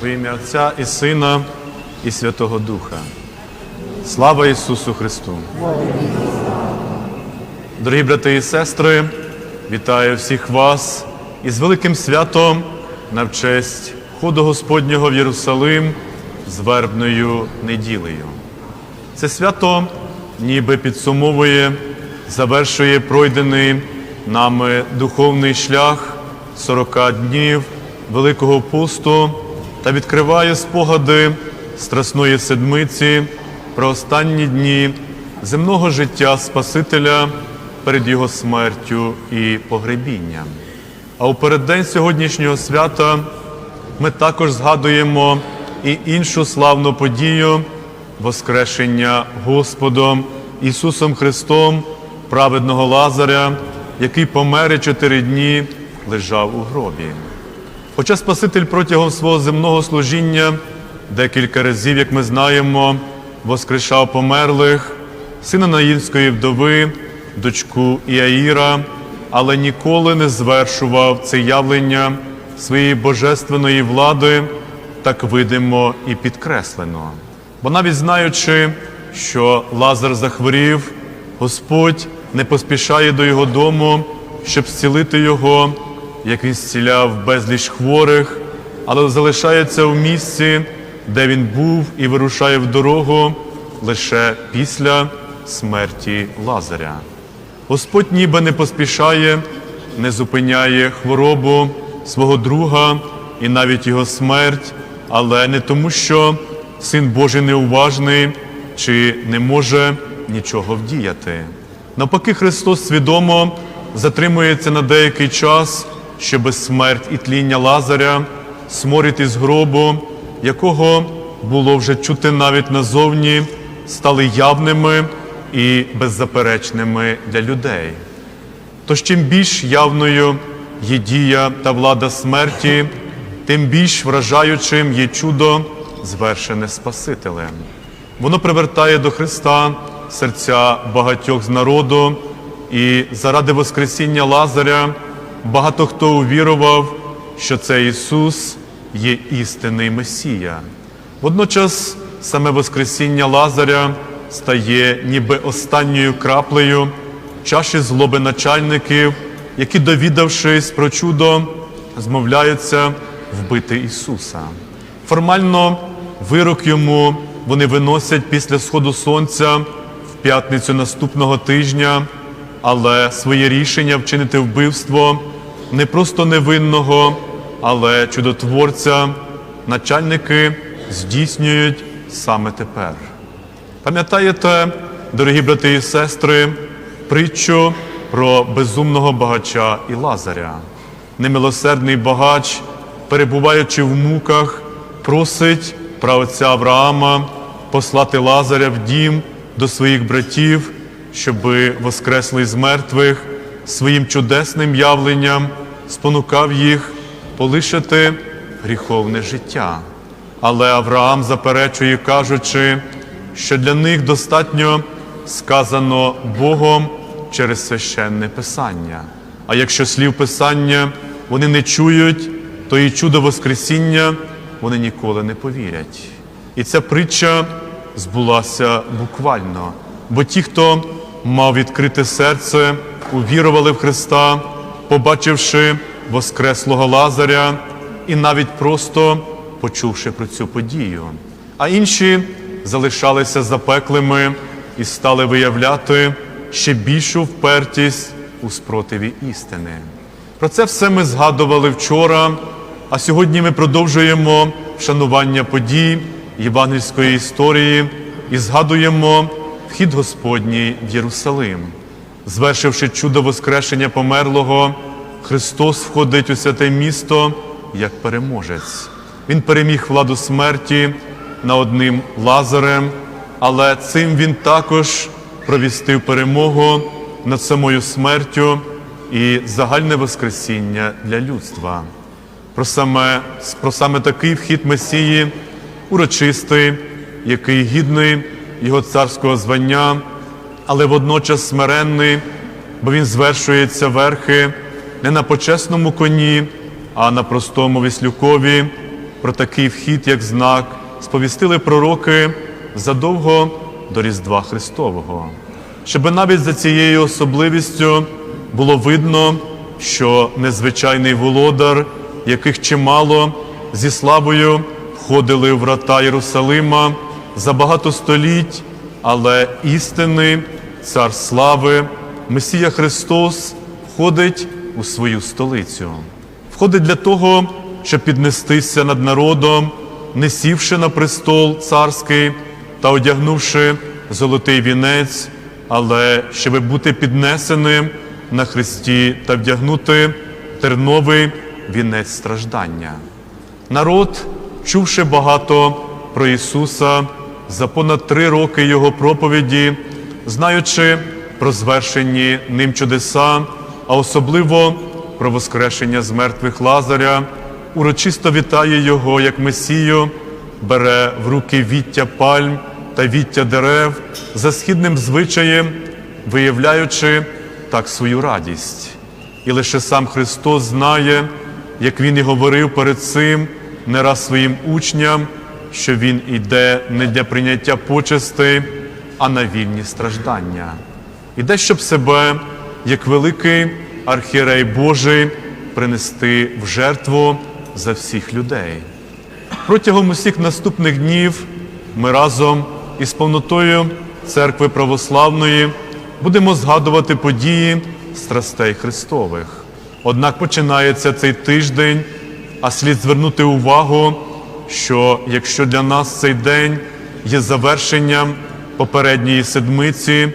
Во ім'я Отця і Сина, і Святого Духа. Слава Ісусу Христу! Дорогі брати і сестри, вітаю всіх вас із великим святом на честь ходу Господнього в Єрусалим з вербною неділею. Це свято ніби підсумовує, завершує пройдений нами духовний шлях 40 днів Великого посту та відкриває спогади Страсної Седмиці про останні дні земного життя Спасителя перед Його смертю і погребінням. А у переддень сьогоднішнього свята ми також згадуємо і іншу славну подію Воскрешення Господом Ісусом Христом, праведного Лазаря, який помер чотири дні лежав у гробі. Хоча Спаситель протягом свого земного служіння декілька разів, як ми знаємо, воскрешав померлих, сина Наїльської вдови, дочку Іаїра, але ніколи не звершував це явлення своєї божественної влади, так видимо і підкреслено. Бо навіть знаючи, що Лазар захворів, Господь не поспішає до його дому, щоб зцілити його, як він зціляв безліч хворих, але залишається в місці, де він був і вирушає в дорогу лише після смерті Лазаря. Господь ніби не поспішає, не зупиняє хворобу свого друга і навіть його смерть, але не тому, що син Божий неуважний чи не може нічого вдіяти. Навпаки, Христос свідомо затримується на деякий час, щоб смерть і тління Лазаря, сморід із гробу, якого було вже чути навіть назовні, стали явними і беззаперечними для людей. Тож чим більш явною є дія та влада смерті, тим більш вражаючим є чудо, звершене Спасителем. Воно привертає до Христа серця багатьох з народу, і заради Воскресіння Лазаря багато хто увірував, що це Ісус є істинний Месія. Водночас саме Воскресіння Лазаря стає ніби останньою краплею чаші злоби начальників, які, довідавшись про чудо, змовляються вбити Ісуса. Формально вирок йому вони виносять після сходу сонця в п'ятницю наступного тижня, але своє рішення вчинити вбивство не просто невинного, але чудотворця начальники здійснюють саме тепер. Пам'ятаєте, дорогі брати і сестри, притчу про безумного багача і Лазаря. Немилосердний багач, перебуваючи в муках, просить праотця Авраама послати Лазаря в дім до своїх братів, щоби воскреслий з мертвих своїм чудесним явленням спонукав їх полишити гріховне життя. Але Авраам заперечує, кажучи, що для них достатньо сказано Богом через священне Писання. А якщо слів Писання вони не чують, то і чудо Воскресіння вони ніколи не повірять. І ця притча збулася буквально. Бо ті, хто мав відкрите серце, увірували в Христа, побачивши Воскреслого Лазаря і навіть просто почувши про цю подію. А інші залишалися запеклими і стали виявляти ще більшу впертість у спротиві істини. Про це все ми згадували вчора, а сьогодні ми продовжуємо вшанування подій євангельської історії і згадуємо вхід Господній в Єрусалим. Звершивши чудо Воскрешення померлого, Христос входить у святе місто як переможець. Він переміг владу смерті над одним Лазарем, але цим він також провістив перемогу над самою смертю і загальне Воскресіння для людства. Про саме, про саме такий вхід Месії, урочистий, який гідний його царського звання, але водночас смиренний, бо він звершується верхи не на почесному коні, а на простому віслюкові, про такий вхід, як знак, сповістили пророки задовго до Різдва Христового, щоб навіть за цією особливістю було видно, що незвичайний володар, яких чимало зі славою входили в врата Єрусалима за багато століть, але істинний цар слави, Месія Христос входить у свою столицю. Входить для того, щоб піднестися над народом, не сівши на престол царський та одягнувши золотий вінець, але щоб бути піднесеним на хресті та вдягнути терновий вінець страждання. Народ, чувши багато про Ісуса за понад три роки Його проповіді, знаючи про звершені ним чудеса, а особливо про воскрешення з мертвих Лазаря, урочисто вітає Його як Месію, бере в руки віття пальм та віття дерев за східним звичаєм, виявляючи так свою радість. І лише сам Христос знає, як Він і говорив перед цим не раз своїм учням, що Він іде не для прийняття почестей, а на вільні страждання. Іде, щоб себе, як великий архієрей Божий, принести в жертву за всіх людей. Протягом усіх наступних днів ми разом із повнотою церкви православної будемо згадувати події страстей Христових. Однак починається цей тиждень, а слід звернути увагу, що якщо для нас цей день є завершенням попередньої седмиці,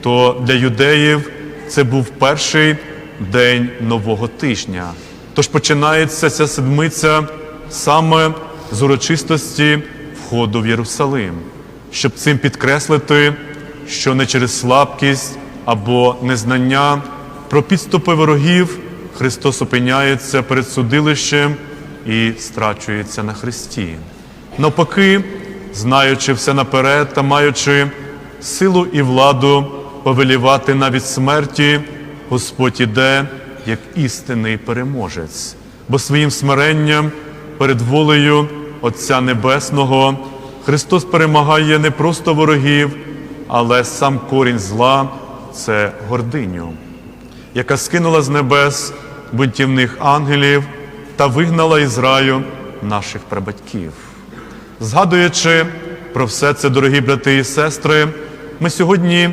то для юдеїв це був перший день нового тижня. Тож починається ця седмиця саме з урочистості входу в Єрусалим, щоб цим підкреслити, що не через слабкість або незнання про підступи ворогів Христос опиняється перед судилищем і страчується на Христі. Навпаки, знаючи все наперед та маючи силу і владу повелівати навіть смерті, Господь іде як істинний переможець, бо своїм смиренням перед волею Отця Небесного Христос перемагає не просто ворогів, але сам корінь зла це гординю, яка скинула з небес бунтівних ангелів та вигнала із раю наших прабатьків. Згадуючи про все це, дорогі брати і сестри, ми сьогодні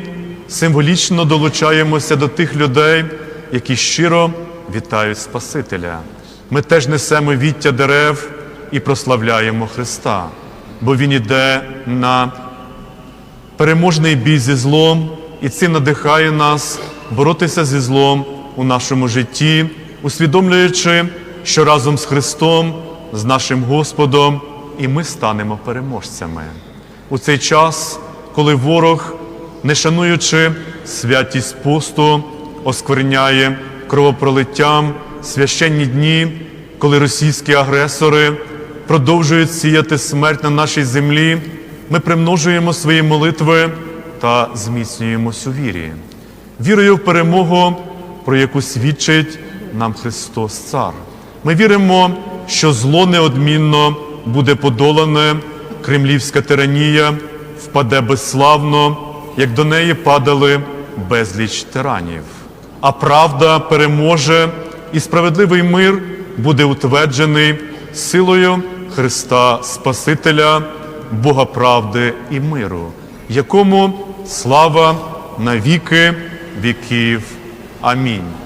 символічно долучаємося до тих людей, які щиро вітають Спасителя. Ми теж несемо віття дерев і прославляємо Христа, бо Він іде на переможний бій зі злом, і цим надихає нас боротися зі злом у нашому житті, усвідомлюючи, що разом з Христом, з нашим Господом, і ми станемо переможцями. У цей час, коли ворог, не шануючи святість посту, оскверняє кровопролиттям священні дні, коли російські агресори продовжують сіяти смерть на нашій землі, ми примножуємо свої молитви та зміцнюємось у вірі, вірою в перемогу, про яку свідчить нам Христос Цар. Ми віримо, що зло неодмінно буде подолане, кремлівська тиранія впаде безславно, як до неї падали безліч тиранів. А правда переможе, і справедливий мир буде утверджений силою Христа Спасителя, Бога правди і миру, якому слава на віки віків. Амінь.